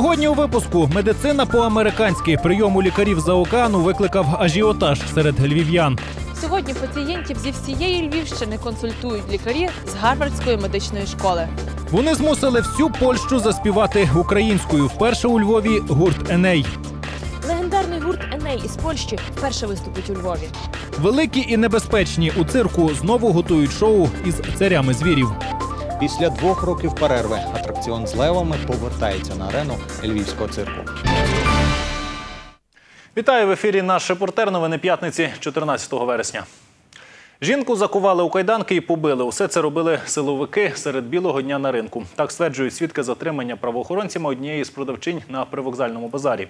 Сьогодні у випуску медицина по-американськи прийом у лікарів за океану викликав ажіотаж серед львів'ян. Сьогодні пацієнтів зі всієї Львівщини консультують лікарі з Гарвардської медичної школи. Вони змусили всю Польщу заспівати українською. Вперше у Львові гурт Еней. Легендарний гурт Еней із Польщі вперше виступить у Львові. Великі і небезпечні у цирку знову готують шоу із царями звірів. Після двох років перерви атракціон з левами повертається на арену львівського цирку. Вітаю в ефірі. Наш репортер. Новини п'ятниці, 14 вересня. Жінку закували у кайданки і побили. Усе це робили силовики серед білого дня на ринку. Так стверджують свідки затримання правоохоронцями однієї з продавчинь на привокзальному базарі.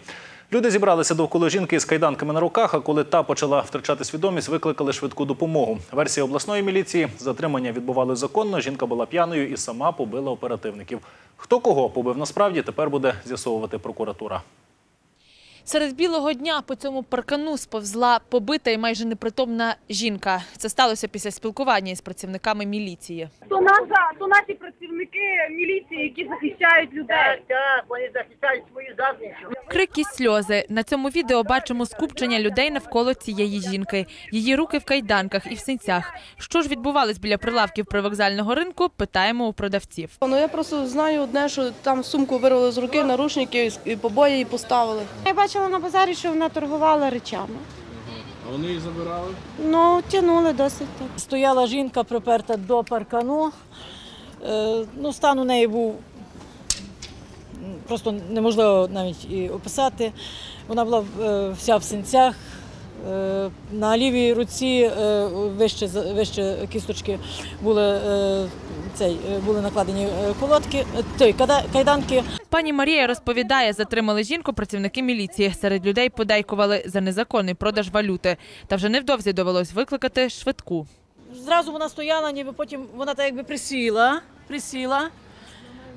Люди зібралися довкола жінки з кайданками на руках. А коли та почала втрачати свідомість, викликали швидку допомогу. Версія обласної міліції затримання відбували законно. Жінка була п'яною і сама побила оперативників. Хто кого побив насправді тепер буде з'ясовувати прокуратура. Серед білого дня по цьому паркану сповзла побита і майже непритомна жінка. Це сталося після спілкування із працівниками міліції. то наша, то наші працівники міліції, які захищають людей. Так, вони захищають свою задницю. Крики, сльози. На цьому відео бачимо скупчення людей навколо цієї жінки. Її руки в кайданках і в синцях. Що ж відбувалось біля прилавків привокзального ринку? Питаємо у продавців. Ну я просто знаю одне, що там сумку вирвали з руки, наручники і побої поставили. Я бачила на базарі, що вона торгувала речами. А вони її забирали? Ну, тягнули досить так. Стояла жінка приперта до паркану. Е, Ну, стан у неї був просто неможливо навіть і описати. Вона була е, вся в синцях. Е, На лівій руці е, вище, вище кісточки були, е, цей, були накладені колодки, той, кайданки. Пані Марія розповідає, затримали жінку працівники міліції. Серед людей подейкували за незаконний продаж валюти. Та вже невдовзі довелось викликати швидку. Зразу вона стояла, ніби потім вона так якби присіла, присіла.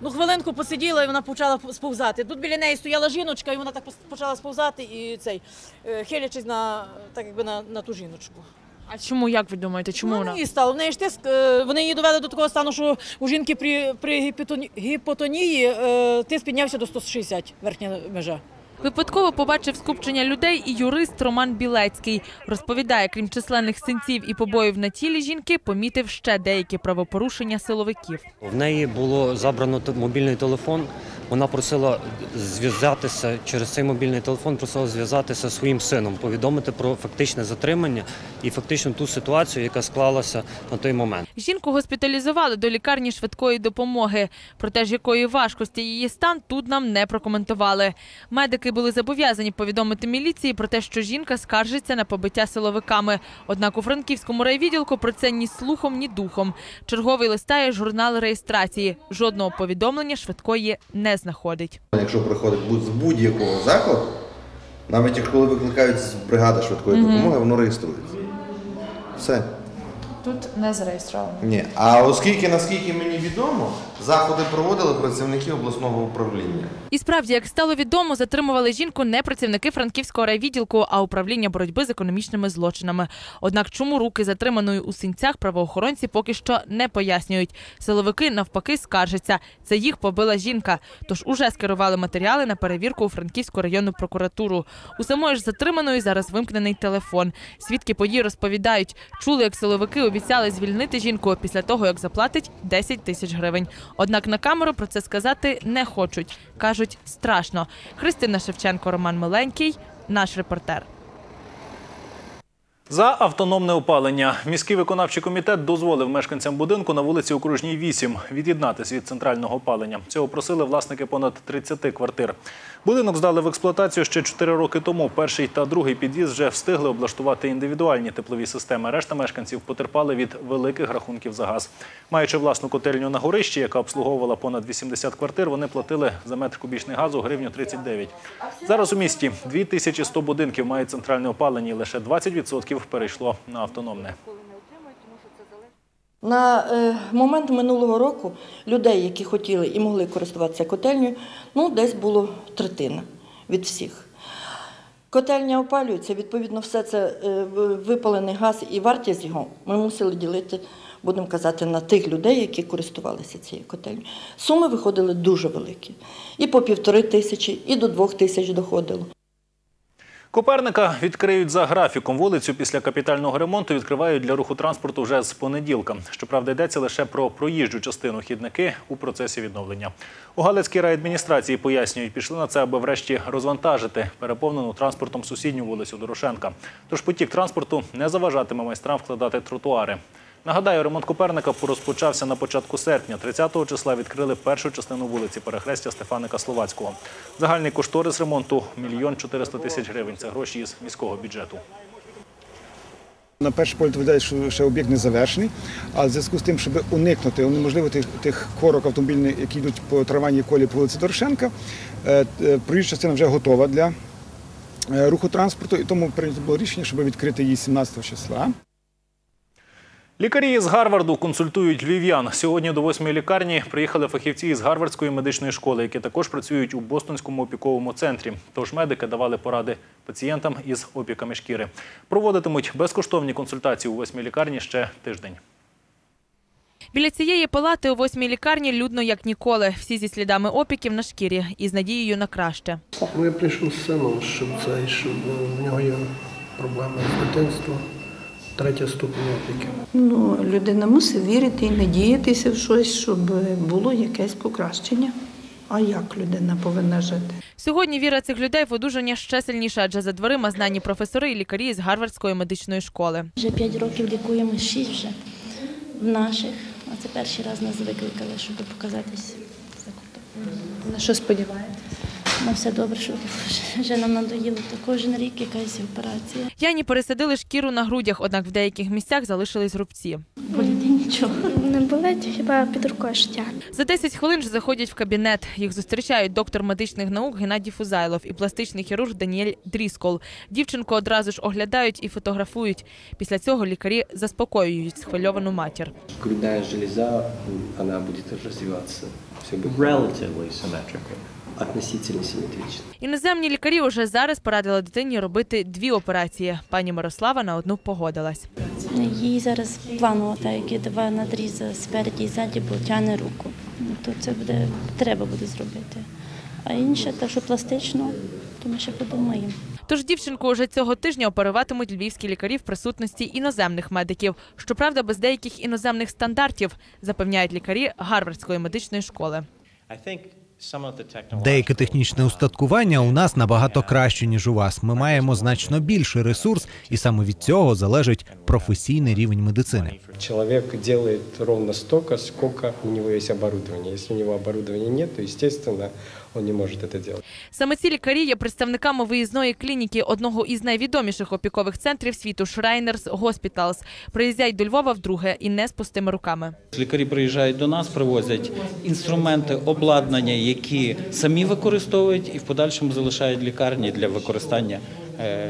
Ну, хвилинку посиділа і вона почала сповзати. Тут біля неї стояла жіночка, і вона так почала сповзати і цей, е, хилячись на, так якби на, на ту жіночку. А чому як ви думаєте? Чому ну, вона? її стало. В неї ж тиск, е, вони її довели до такого стану, що у жінки при, при гіпотоні- гіпотонії е, тиск піднявся до 160 верхня межа. Випадково побачив скупчення людей і юрист Роман Білецький. Розповідає, крім численних синців і побоїв на тілі жінки, помітив ще деякі правопорушення силовиків. В неї було забрано мобільний телефон. Вона просила зв'язатися через цей мобільний телефон, просила зв'язатися зі своїм сином, повідомити про фактичне затримання і фактично ту ситуацію, яка склалася на той момент. Жінку госпіталізували до лікарні швидкої допомоги. Проте ж якої важкості її стан тут нам не прокоментували. Медики були зобов'язані повідомити міліції про те, що жінка скаржиться на побиття силовиками. Однак у Франківському райвідділку про це ні слухом, ні духом. Черговий листає журнал реєстрації. Жодного повідомлення швидкої не знаходить. Якщо приходить з будь-якого закладу, навіть якщо коли викликають з бригади швидкої допомоги, воно реєструється. Все. Тут не зареєстровано. Ні. А оскільки, наскільки мені відомо, заходи проводили працівники обласного управління. І справді, як стало відомо, затримували жінку не працівники Франківського райвідділку, а управління боротьби з економічними злочинами. Однак, чому руки затриманої у синцях правоохоронці поки що не пояснюють. Силовики навпаки скаржаться. Це їх побила жінка. Тож уже скерували матеріали на перевірку у Франківську районну прокуратуру. У самої ж затриманої зараз вимкнений телефон. Свідки подій розповідають, чули, як силовики обіцяли звільнити жінку після того, як заплатить 10 тисяч гривень. Однак на камеру про це сказати не хочуть. кажуть, страшно. Христина Шевченко, Роман Миленький, наш репортер. За автономне опалення міський виконавчий комітет дозволив мешканцям будинку на вулиці Окружній 8 від'єднатись від центрального опалення. Цього просили власники понад 30 квартир. Будинок здали в експлуатацію ще 4 роки тому. Перший та другий під'їзд вже встигли облаштувати індивідуальні теплові системи. Решта мешканців потерпали від великих рахунків за газ. Маючи власну котельню на горищі, яка обслуговувала понад 80 квартир, вони платили за метр кубічний газу гривню 39. Зараз у місті 2100 будинків мають центральне опалення, і лише 20% перейшло на автономне. На е, момент минулого року людей, які хотіли і могли користуватися котельнею, ну десь було третина від всіх. Котельня опалюється, відповідно, все це е, випалений газ і вартість його ми мусили ділити будемо казати, на тих людей, які користувалися цією котельнею. Суми виходили дуже великі. І по півтори тисячі, і до двох тисяч доходило. Коперника відкриють за графіком. Вулицю після капітального ремонту відкривають для руху транспорту вже з понеділка. Щоправда, йдеться лише про проїжджу частину хідники у процесі відновлення. У Галицькій райадміністрації пояснюють, пішли на це, аби врешті розвантажити переповнену транспортом сусідню вулицю Дорошенка. Тож потік транспорту не заважатиме майстрам вкладати тротуари. Нагадаю, ремонт Коперника розпочався на початку серпня. 30-го числа відкрили першу частину вулиці перехрестя Стефаника Словацького. Загальний кошторис ремонту – мільйон 400 тисяч гривень. Це гроші із міського бюджету. На перший погляд виглядає, що ще об'єкт не завершений, а в зв'язку з тим, щоб уникнути, унеможливити тих корок автомобільних, які йдуть по трамвайній колі по вулиці Дорошенка, е, е, проїжджа частина вже готова для е, руху транспорту, і тому прийнято було рішення, щоб відкрити її 17 числа. Лікарі з Гарварду консультують львів'ян. Сьогодні до восьмої лікарні приїхали фахівці із Гарвардської медичної школи, які також працюють у Бостонському опіковому центрі. Тож медики давали поради пацієнтам із опіками шкіри. Проводитимуть безкоштовні консультації у восьмій лікарні ще тиждень. Біля цієї палати у восьмій лікарні людно як ніколи. Всі зі слідами опіків на шкірі і з надією на краще. Я прийшов з сином, щоб це, щоб е, в нього є проблеми з дитинства, третя ступінь опіки. Ну, людина мусить вірити і надіятися в щось, щоб було якесь покращення. А як людина повинна жити? Сьогодні віра цих людей в одужання ще сильніша, адже за дверима знані професори і лікарі з Гарвардської медичної школи. Вже п'ять років лікуємо, шість вже в наших. А це перший раз нас викликали, щоб показатись. На що сподіваєтесь? Ну, все добре, що вже нам надоїло. То кожен рік якась операція. Яні пересадили шкіру на грудях, однак в деяких місцях залишились рубці. Боліти нічого. Не болить, хіба під рукою життя. За 10 хвилин ж заходять в кабінет. Їх зустрічають доктор медичних наук Геннадій Фузайлов і пластичний хірург Даніель Дріскол. Дівчинку одразу ж оглядають і фотографують. Після цього лікарі заспокоюють схвильовану матір. грудная железа, она будет развиваться. Все будет Relatively symmetrical. Относительно симметрично. Іноземні лікарі вже зараз порадили дитині робити дві операції. Пані Мирослава на одну погодилась. Їй зараз планово, так як є два надрізи спереді і ззаді, бо тягне руку. Ну, То це буде треба буде зробити. А інше, те, що пластично, то ми ще подумаємо. Тож дівчинку уже цього тижня оперуватимуть львівські лікарі в присутності іноземних медиків. Щоправда, без деяких іноземних стандартів, запевняють лікарі Гарвардської медичної школи. Деяке технічне устаткування у нас набагато краще ніж у вас. Ми маємо значно більший ресурс, і саме від цього залежить професійний рівень медицини. Чоловік робить ровно стільки, скільки у нього є оборудование. Если у нього оборудовання немає, то, естественно, он не может это делать. Саме ці лікарі є представниками виїзної клініки одного із найвідоміших опікових центрів світу Шрайнерс Госпіталс. Приїздять до Львова вдруге і не з пустими руками. Лікарі приїжджають до нас, привозять інструменти, обладнання, які самі використовують і в подальшому залишають лікарні для використання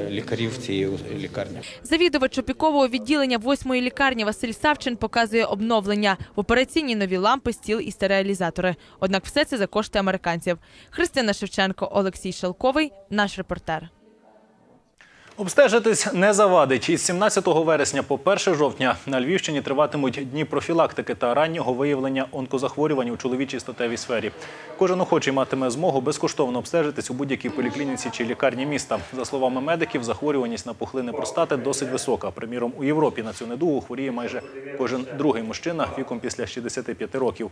лікарів цієї лікарні. Завідувач опікового відділення восьмої лікарні Василь Савчин показує обновлення в операційні нові лампи, стіл і стереалізатори. Однак все це за кошти американців. Христина Шевченко, Олексій Шалковий, наш репортер. Обстежитись не завадить. Із 17 вересня по 1 жовтня на Львівщині триватимуть дні профілактики та раннього виявлення онкозахворювань у чоловічій статевій сфері. Кожен охочий матиме змогу безкоштовно обстежитись у будь-якій поліклініці чи лікарні міста. За словами медиків, захворюваність на пухлини простати досить висока. Приміром, у Європі на цю недугу хворіє майже кожен другий мужчина віком після 65 років.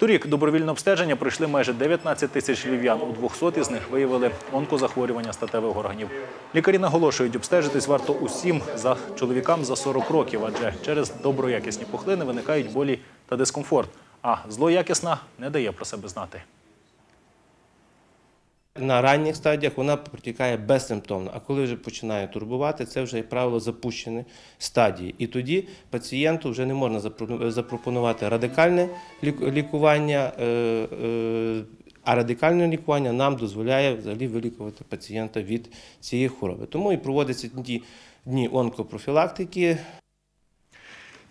Торік добровільне обстеження пройшли майже 19 тисяч львів'ян. У 200 із них виявили онкозахворювання статевих органів. Лікарі наголошують, обстежитись варто усім за чоловікам за 40 років, адже через доброякісні пухлини виникають болі та дискомфорт. А злоякісна не дає про себе знати. На ранніх стадіях вона протікає безсимптомно, а коли вже починає турбувати, це вже, як правило, запущені стадії. І тоді пацієнту вже не можна запропонувати радикальне лікування, е, е, а радикальне лікування нам дозволяє взагалі вилікувати пацієнта від цієї хвороби. Тому і проводяться ті дні онкопрофілактики,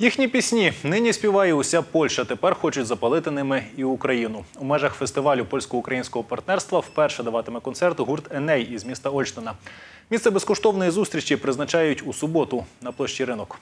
Їхні пісні нині співає уся Польща. Тепер хочуть запалити ними і Україну. У межах фестивалю польсько-українського партнерства вперше даватиме концерт гурт Еней із міста Ольштина. Місце безкоштовної зустрічі призначають у суботу на площі ринок.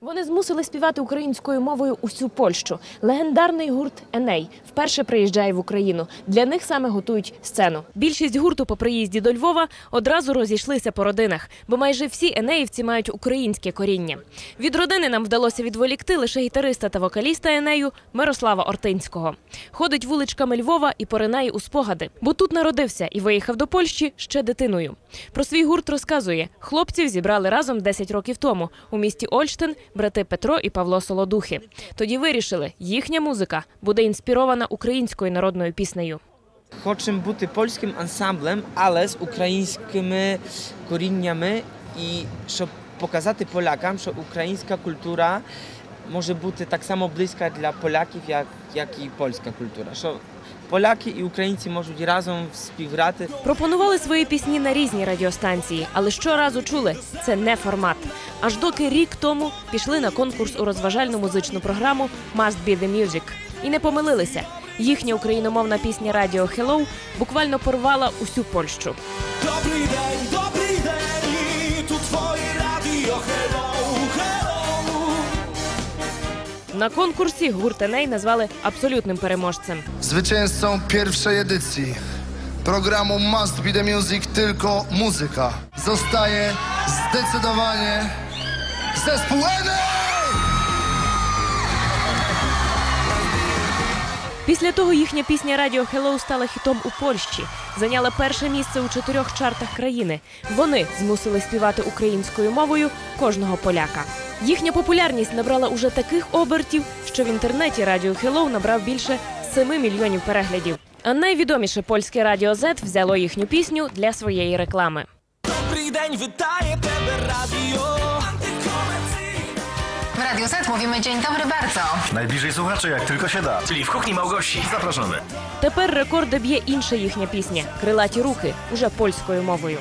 Вони змусили співати українською мовою усю Польщу. Легендарний гурт Еней вперше приїжджає в Україну. Для них саме готують сцену. Більшість гурту по приїзді до Львова одразу розійшлися по родинах, бо майже всі енеївці мають українське коріння. Від родини нам вдалося відволікти лише гітариста та вокаліста Енею Мирослава Ортинського. Ходить вуличками Львова і поринає у спогади, бо тут народився і виїхав до Польщі ще дитиною. Про свій гурт розказує: хлопців зібрали разом 10 років тому у місті Ольштин брати Петро і Павло Солодухи. Тоді вирішили, їхня музика буде інспірована українською народною піснею. Хочемо бути польським ансамблем, але з українськими коріннями і щоб показати полякам, що українська культура може бути так само близька для поляків, як, як і польська культура. Що поляки і українці можуть разом співграти. Пропонували свої пісні на різні радіостанції, але щоразу чули це не формат. Аж доки рік тому пішли на конкурс у розважальну музичну програму «Must be the Music». і не помилилися. Їхня україномовна пісня Радіо Hello буквально порвала усю Польщу. Добрий день, добрий день, На конкурсі гурт Еней назвали абсолютним переможцем. Zwycięzcą pierwszej edycji programu Must Be The Music tylko muzyka zostaje zdecydowanie zespół ENEY! Після того їхня пісня Радіо Hello стала хітом у Польщі, зайняла перше місце у чотирьох чартах країни. Вони змусили співати українською мовою кожного поляка. Їхня популярність набрала уже таких обертів, що в інтернеті Радіо Hello набрав більше 7 мільйонів переглядів. А найвідоміше польське радіо Z взяло їхню пісню для своєї реклами. Добрий день, вітає тебе радіо. W Radio Z mówimy dzień dobry bardzo. Najbliżej słuchaczy jak tylko się da. Czyli w kuchni Małgosi. Zapraszamy. Тепер рекорди б'є інша їхня пісня Крилаті руки уже польською мовою.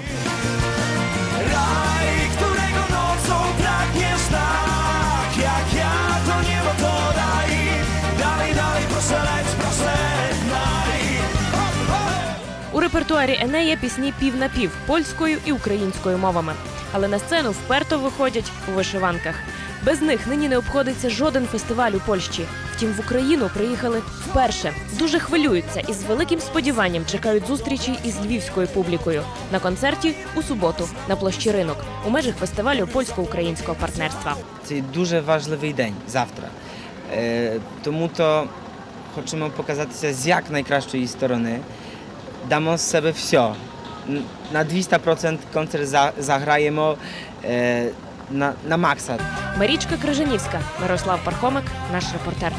Репертуарі Енея пісні пів на пів польською і українською мовами. Але на сцену вперто виходять у вишиванках. Без них нині не обходиться жоден фестиваль у Польщі. Втім, в Україну приїхали вперше. Дуже хвилюються і з великим сподіванням чекають зустрічі із львівською публікою на концерті у суботу на площі ринок у межах фестивалю польсько-українського партнерства. Це дуже важливий день завтра. Е, тому то хочемо показатися з як найкращої сторони. Дамо з себе все. На 200% концерт за- заграємо на, на макса. Марічка Крижанівська, Мирослав Пархомик, наш репортер.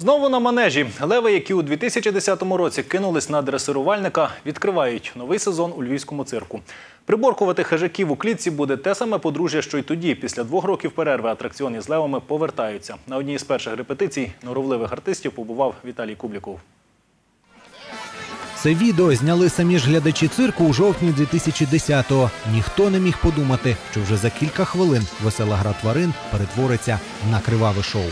Знову на манежі леви, які у 2010 році кинулись на дресирувальника, відкривають новий сезон у львівському цирку. Приборкувати хижаків у клітці буде те саме подружжя, що й тоді. Після двох років перерви атракціони з левами повертаються. На одній з перших репетицій норовливих артистів побував Віталій Кубліков. Це відео зняли самі ж глядачі цирку у жовтні 2010-го. Ніхто не міг подумати, що вже за кілька хвилин весела гра тварин перетвориться на криваве шоу.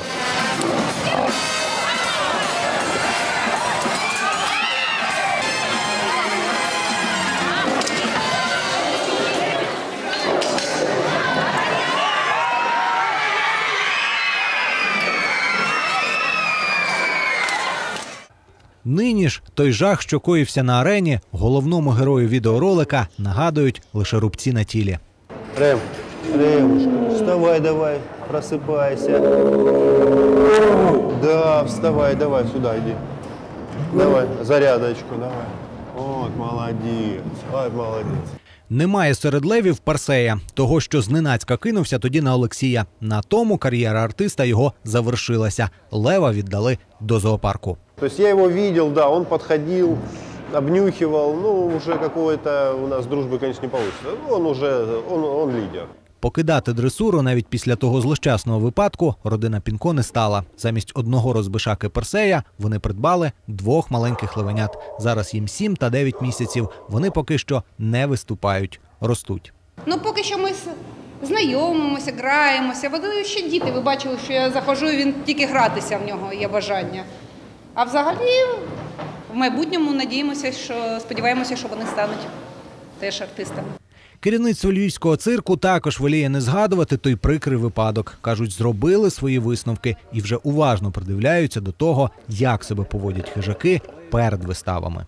Нині ж той жах, що коївся на арені, головному герою відеоролика нагадують лише рубці на тілі. Рем, Ремушка, вставай давай, просыпайся. Да, вставай, давай, сюда иди. Давай, зарядочку, давай. Вот, молодец, ай, молодец. Немає серед левів Парсея, того, що зненацька кинувся тоді на Олексія. На тому кар'єра артиста його завершилася. Лева віддали до зоопарку. То есть я его видел, да, он подходил, обнюхивал, ну, уже какой-то у нас дружбы, конечно, не получится. Ну, Он уже, он, он лидер. Покидати дресуру навіть після того злощасного випадку родина Пінко не стала. Замість одного розбишаки Персея вони придбали двох маленьких левенят. Зараз їм 7 та 9 місяців. Вони поки що не виступають, ростуть. Ну, поки що ми знайомимося, граємося. Вони ще діти. Ви бачили, що я заходжу, і він тільки гратися в нього є бажання. А взагалі в майбутньому надіємося, що сподіваємося, що вони стануть теж артистами. Керівництво львівського цирку також воліє не згадувати той прикрий випадок. кажуть, зробили свої висновки і вже уважно придивляються до того, як себе поводять хижаки перед виставами.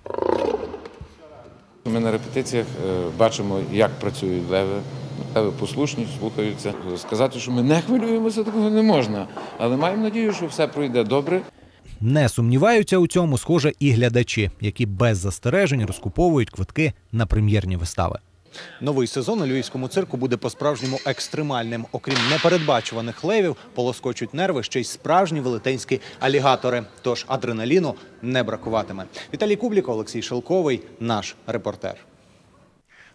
Ми на репетиціях е, бачимо, як працюють леви. Леви послушні, слухаються. Сказати, що ми не хвилюємося, такого не можна. Але маємо надію, що все пройде добре. Не сумніваються у цьому, схоже, і глядачі, які без застережень розкуповують квитки на прем'єрні вистави. Новий сезон у львівському цирку буде по-справжньому екстремальним. Окрім непередбачуваних левів, полоскочуть нерви ще й справжні велетенські алігатори. Тож адреналіну не бракуватиме. Віталій Кублік, Олексій Шелковий, наш репортер.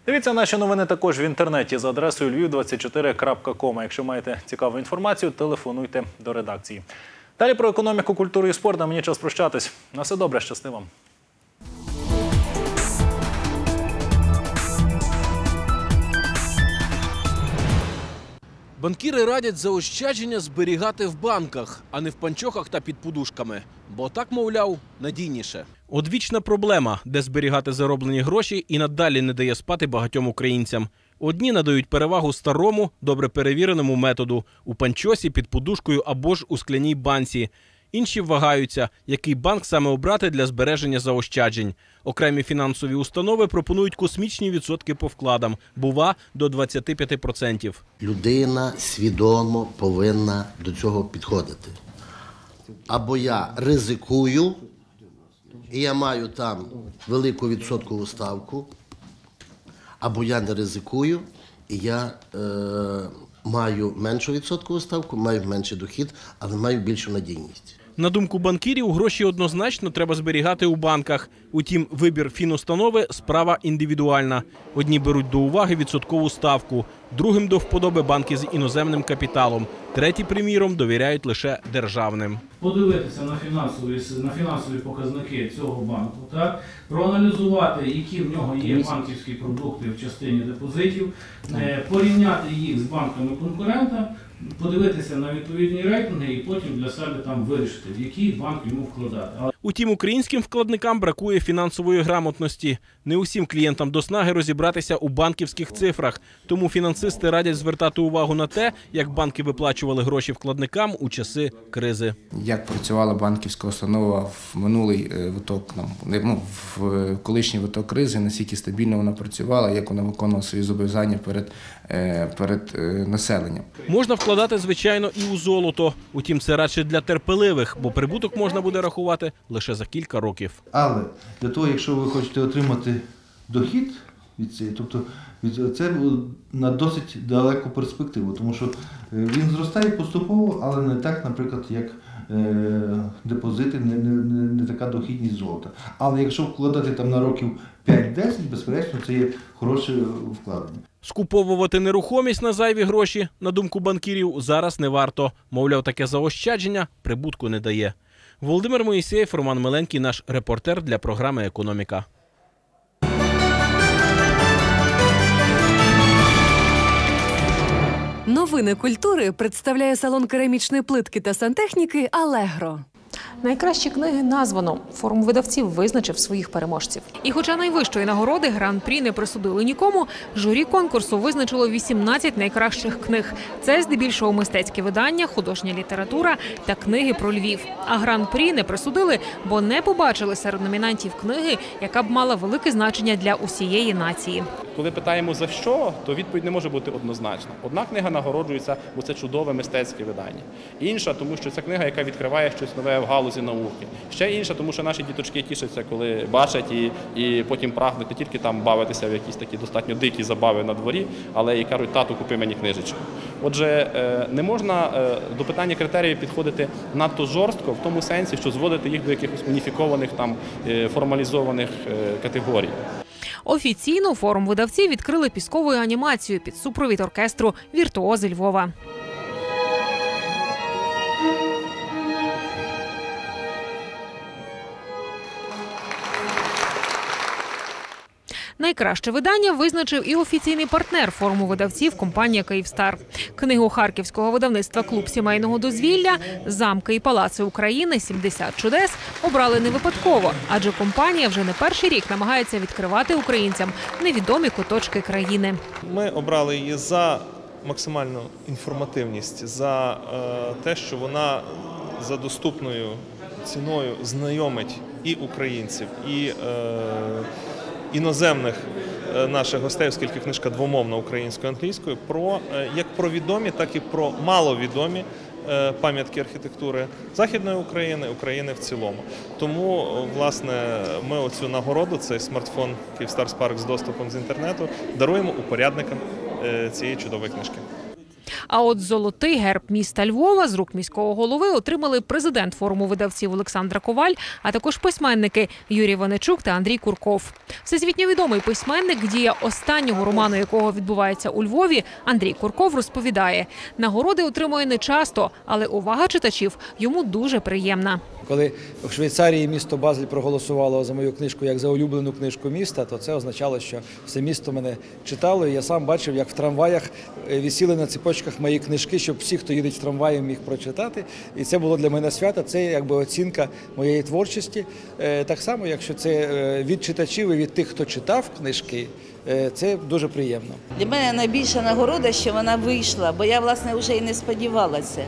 Дивіться наші новини також в інтернеті за адресою lviv24.com. Якщо маєте цікаву інформацію, телефонуйте до редакції. Далі про економіку, культуру і спорт. А мені час прощатись. На все добре, щасти вам. Банкіри радять заощадження зберігати в банках, а не в панчохах та під подушками. Бо так, мовляв, надійніше. Одвічна проблема, де зберігати зароблені гроші і надалі не дає спати багатьом українцям. Одні надають перевагу старому, добре перевіреному методу у панчосі під подушкою або ж у скляній банці. Інші вагаються, який банк саме обрати для збереження заощаджень. Окремі фінансові установи пропонують космічні відсотки по вкладам, бува до 25%. Людина свідомо повинна до цього підходити. Або я ризикую, і я маю там велику відсоткову ставку, або я не ризикую, і я е, маю меншу відсоткову ставку, маю менший дохід, але маю більшу надійність. На думку банкірів, гроші однозначно треба зберігати у банках. Утім, вибір фінустанови справа індивідуальна. Одні беруть до уваги відсоткову ставку, другим до вподоби банки з іноземним капіталом. Треті, приміром, довіряють лише державним. подивитися на фінансові на фінансові показники цього банку, так проаналізувати, які в нього є банківські продукти в частині депозитів, е, порівняти їх з банками конкурента, подивитися на відповідні рейтинги і потім для себе там вирішити, в який банк йому вкладати. Утім, українським вкладникам бракує фінансової грамотності. Не усім клієнтам до снаги розібратися у банківських цифрах. Тому фінансисти радять звертати увагу на те, як банки виплачували гроші вкладникам у часи кризи. як працювала банківська установа в минулий е, виток нам не- ну, в колишній виток кризи, наскільки стабільно вона працювала, як вона виконувала свої зобов'язання перед, е, перед е, населенням. Можна вкладати, звичайно, і у золото. Утім, це радше для терпеливих, бо прибуток можна буде рахувати лише за кілька років. Але для того, якщо ви хочете отримати дохід від цієї, тобто від це на досить далеку перспективу, тому що е, він зростає поступово, але не так, наприклад, як е, депозити, не, не, не, не така дохідність золота. Але якщо вкладати там на років 5-10, безперечно, це є хороше вкладення. Скуповувати нерухомість на зайві гроші, на думку банкірів, зараз не варто. Мовляв, таке заощадження прибутку не дає. Володимир Моїсеєв, Роман Миленький, наш репортер для програми Економіка. Новини культури представляє салон керамічної плитки та сантехніки Алегро. Найкращі книги названо. Форум видавців визначив своїх переможців. І хоча найвищої нагороди гран-прі не присудили нікому, журі конкурсу визначило 18 найкращих книг. Це здебільшого мистецькі видання, художня література та книги про Львів. А гран-прі не присудили, бо не побачили серед номінантів книги, яка б мала велике значення для усієї нації. Коли питаємо за що, то відповідь не може бути однозначна. Одна книга нагороджується, бо це чудове мистецьке видання. Інша, тому що це книга, яка відкриває щось нове в галузі науки. Ще інша, тому що наші діточки тішаться, коли бачать і, і потім прагнуть не тільки там бавитися в якісь такі достатньо дикі забави на дворі, але і кажуть, тату, купи мені книжечку. Отже, е, не можна е, до питання критеріїв підходити надто жорстко в тому сенсі, що зводити їх до якихось уніфікованих там е, формалізованих категорій. Офіційно форум видавців відкрили пісковою анімацією під супровід оркестру Віртуози Львова. Найкраще видання визначив і офіційний партнер форуму видавців компанія Київстар. Книгу харківського видавництва Клуб сімейного дозвілля Замки і палаци України 70 чудес обрали не випадково, адже компанія вже не перший рік намагається відкривати українцям невідомі куточки країни. Ми обрали її за максимальну інформативність, за е, те, що вона за доступною ціною знайомить і українців, і е, іноземних е, наших гостей, оскільки книжка двомовна українською англійською, про е, як про відомі, так і про маловідомі е, пам'ятки архітектури Західної України, України в цілому. Тому, власне, ми оцю нагороду, цей смартфон Київстар Парк з доступом з інтернету, даруємо упорядникам цієї чудової книжки. А от золотий герб міста Львова з рук міського голови отримали президент форуму видавців Олександра Коваль, а також письменники Юрій Ваничук та Андрій Курков. Всесвітньо відомий письменник, дія останнього роману, якого відбувається у Львові, Андрій Курков розповідає: нагороди отримує не часто, але увага читачів йому дуже приємна. Коли в Швейцарії місто Базель проголосувало за мою книжку як за улюблену книжку міста, то це означало, що все місто мене читало. І я сам бачив, як в трамваях е, висіли на цепочках мої книжки, щоб всі, хто їде в трамваї, міг прочитати. І це було для мене свято. Це якби оцінка моєї творчості. Е, Так само, якщо це е, від читачів і від тих, хто читав книжки, це дуже приємно. Для мене найбільша нагорода, що вона вийшла, бо я власне вже і не сподівалася.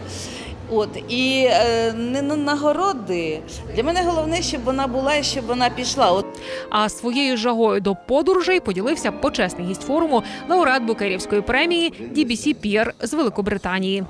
От і е, не на нагороди. Для мене головне, щоб вона була і щоб вона пішла. От А своєю жагою до подорожей поділився почесний гість форуму лауреат Букерівської премії DBC Пір з Великобританії.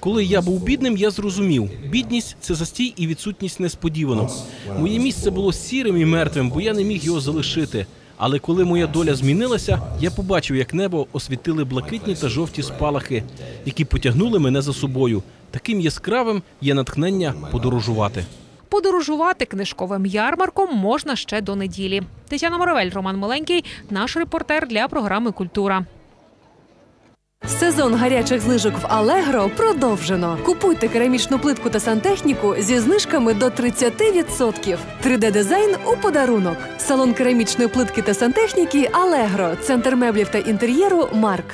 Коли я був бідним, я зрозумів, бідність це застій і відсутність несподіванок. Моє місце було сірим і мертвим, бо я не міг його залишити. Але коли моя доля змінилася, я побачив, як небо освітили блакитні та жовті спалахи, які потягнули мене за собою. Таким яскравим є натхнення подорожувати. Подорожувати книжковим ярмарком можна ще до неділі. Тетяна Моровель, Роман Маленький, наш репортер для програми Культура. Сезон гарячих знижок в Алегро продовжено. Купуйте керамічну плитку та сантехніку зі знижками до 30%. 3D-дизайн у подарунок. Салон керамічної плитки та сантехніки Алегро. Центр меблів та інтер'єру Марк.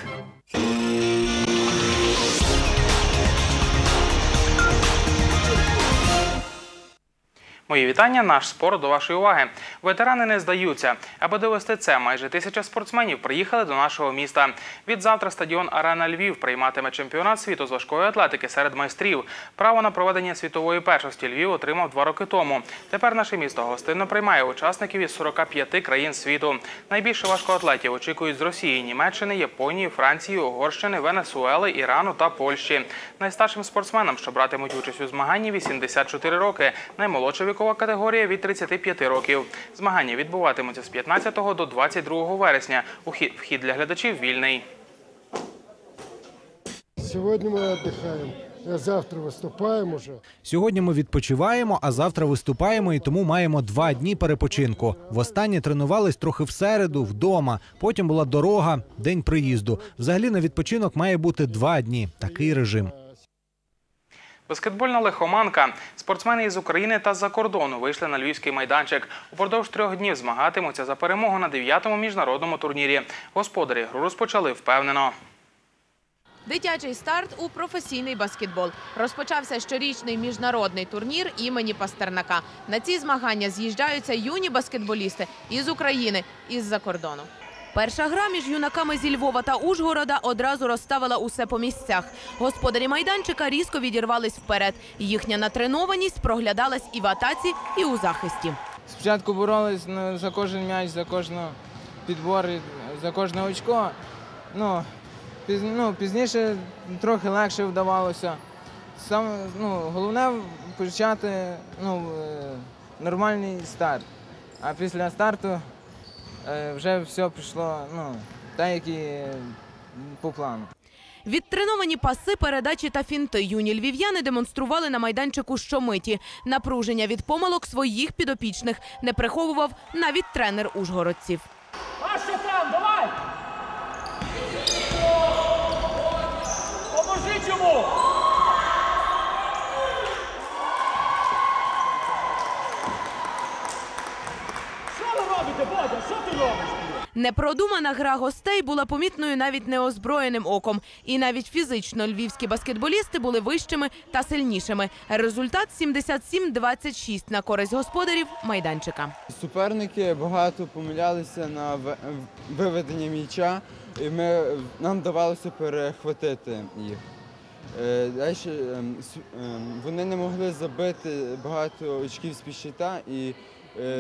Мої вітання. Наш спорт до вашої уваги. Ветерани не здаються. Аби довести це, майже тисяча спортсменів приїхали до нашого міста. Від завтра стадіон Арена Львів прийматиме чемпіонат світу з важкої атлетики серед майстрів. Право на проведення світової першості Львів отримав два роки тому. Тепер наше місто гостинно приймає учасників із 45 країн світу. Найбільше важкоатлетів очікують з Росії, Німеччини, Японії, Франції, Угорщини, Венесуели, Ірану та Польщі. Найстаршим спортсменам, що братимуть участь у змаганні, 84 роки. Наймолодша вікова категорія від 35 років. Змагання відбуватимуться з 15 до 22 вересня. Ухід- Вхід для глядачів вільний. Сегодня мы отдыхаем, а завтра выступаем уже. Сьогодні ми відпочиваємо, а завтра виступаємо і тому маємо два дні перепочинку. Востаннє тренувались трохи в середу, вдома. Потім була дорога, день приїзду. Взагалі на відпочинок має бути два дні. Такий режим. Баскетбольна лихоманка. Спортсмени із України та з-за кордону вийшли на львівський майданчик. Упродовж трьох днів змагатимуться за перемогу на дев'ятому міжнародному турнірі. Господарі гру розпочали впевнено. Дитячий старт у професійний баскетбол. Розпочався щорічний міжнародний турнір імені Пастернака. На ці змагання з'їжджаються юні баскетболісти із України і з-за кордону. Перша гра між юнаками зі Львова та Ужгорода одразу розставила усе по місцях. Господарі майданчика різко відірвались вперед. Їхня натренованість проглядалась і в атаці, і у захисті. Спочатку боролись ну, за кожен м'яч, за кожну підбор, за кожне очко. Ну, піз, ну, пізніше трохи легше вдавалося. Сам, ну, головне почати ну, е, нормальний старт. А після старту вже все пішло ну, так, як і по плану. Відтреновані паси, передачі та фінти юні львів'яни демонстрували на майданчику щомиті. Напруження від помилок своїх підопічних не приховував навіть тренер ужгородців. А що там, давай! Поможіть йому! Непродумана гра гостей була помітною навіть неозброєним оком. І навіть фізично львівські баскетболісти були вищими та сильнішими. Результат 77-26 на користь господарів майданчика. Суперники багато помилялися на виведення м'яча, і ми, нам вдавалося перехватити їх. Е, Далі ем, ем, вони не могли забити багато очків з щита, і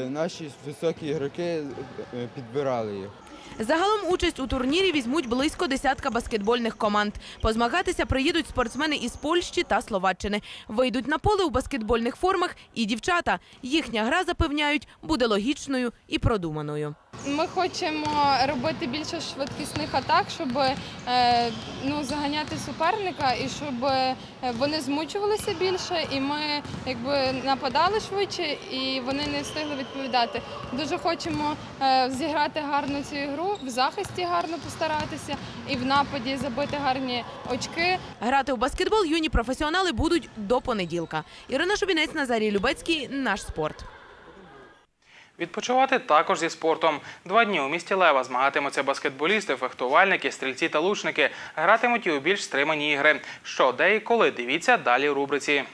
наші високі ігроки е, підбирали їх. Загалом участь у турнірі візьмуть близько десятка баскетбольних команд. Позмагатися приїдуть спортсмени із Польщі та Словаччини. Вийдуть на поле у баскетбольних формах і дівчата. Їхня гра запевняють буде логічною і продуманою. Ми хочемо робити більше швидкісних атак, щоб е, ну, заганяти суперника і щоб е, вони змучувалися більше, і ми якби нападали швидше, і вони не встигли відповідати. Дуже хочемо е, зіграти гарно цю ігру, в захисті гарно постаратися і в нападі забити гарні очки. Грати у баскетбол юні професіонали будуть до понеділка. Ірина Шубінець, Назарій Любецький, наш спорт. Відпочивати також зі спортом. Два дні у місті Лева змагатимуться баскетболісти, фехтувальники, стрільці та лучники. Гратимуть і у більш стримані ігри. Що, де і коли? Дивіться далі у рубриці.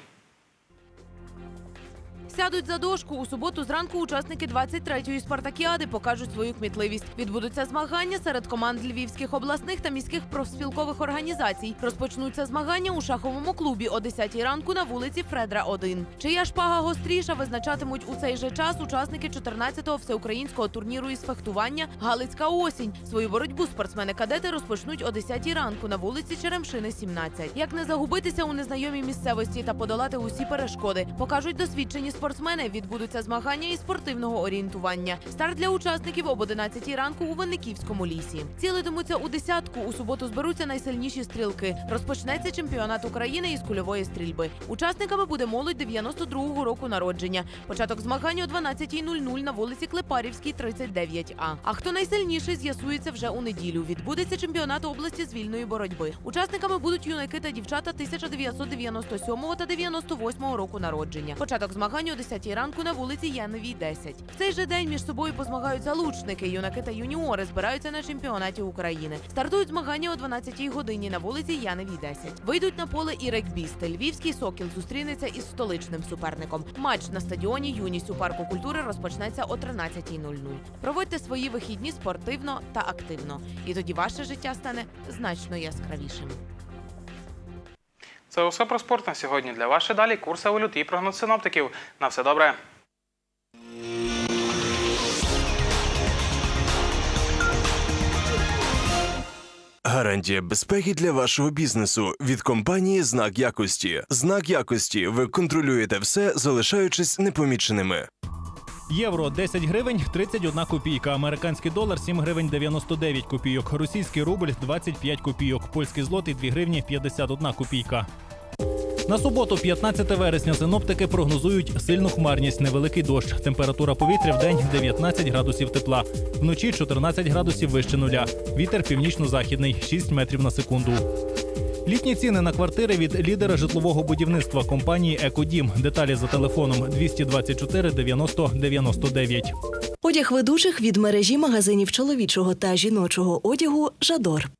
Сядуть за дошку у суботу зранку. Учасники 23-ї спартакіади покажуть свою кмітливість. Відбудуться змагання серед команд львівських обласних та міських профспілкових організацій. Розпочнуться змагання у шаховому клубі о 10 ранку на вулиці Фредра 1. Чия шпага гостріша визначатимуть у цей же час учасники 14-го всеукраїнського турніру із фехтування Галицька осінь. Свою боротьбу спортсмени-кадети розпочнуть о 10 ранку на вулиці Черемшини 17. Як не загубитися у незнайомій місцевості та подолати усі перешкоди, покажуть досвідчені спортсмени. Відбудуться змагання із спортивного орієнтування. Старт для учасників об 11 ранку у Винниківському лісі. Цілитимуться у десятку. У суботу зберуться найсильніші стрілки. Розпочнеться чемпіонат України із кульової стрільби. Учасниками буде молодь 92-го року народження. Початок змагань о 12.00 на вулиці Клепарівській, 39А. А хто найсильніший, з'ясується вже у неділю. Відбудеться чемпіонат області з вільної боротьби. Учасниками будуть юнаки та дівчата 1997 та 98 року народження. Початок змагань о 10 ранку на вулиці Яновій, 10. В цей же день між собою позмагаються лучники. Юнаки та юніори збираються на чемпіонаті України. Стартують змагання о 12 годині на вулиці Яновій, 10. Вийдуть на поле і регбісти. Львівський сокіл зустрінеться із столичним суперником. Матч на стадіоні Юність у парку культури розпочнеться о 13.00. Проводьте свої вихідні спортивно та активно, і тоді ваше життя стане значно яскравішим. Це усе про спорт на сьогодні. Для вас далі курси валют і прогноз синоптиків. На все добре. Гарантія безпеки для вашого бізнесу від компанії Знак якості. Знак якості. Ви контролюєте все, залишаючись непоміченими. Євро 10 гривень 31 копійка. Американський долар 7 гривень 99 копійок. Російський рубль 25 копійок. Польський злотий 2 гривні 51 копійка. На суботу, 15 вересня, синоптики прогнозують сильну хмарність, невеликий дощ. Температура повітря в день 19 градусів тепла. Вночі 14 градусів вище нуля. Вітер північно-західний 6 метрів на секунду. Літні ціни на квартири від лідера житлового будівництва компанії Екодім. Деталі за телефоном 224 90 99. Одяг ведучих від мережі магазинів чоловічого та жіночого одягу Жадор.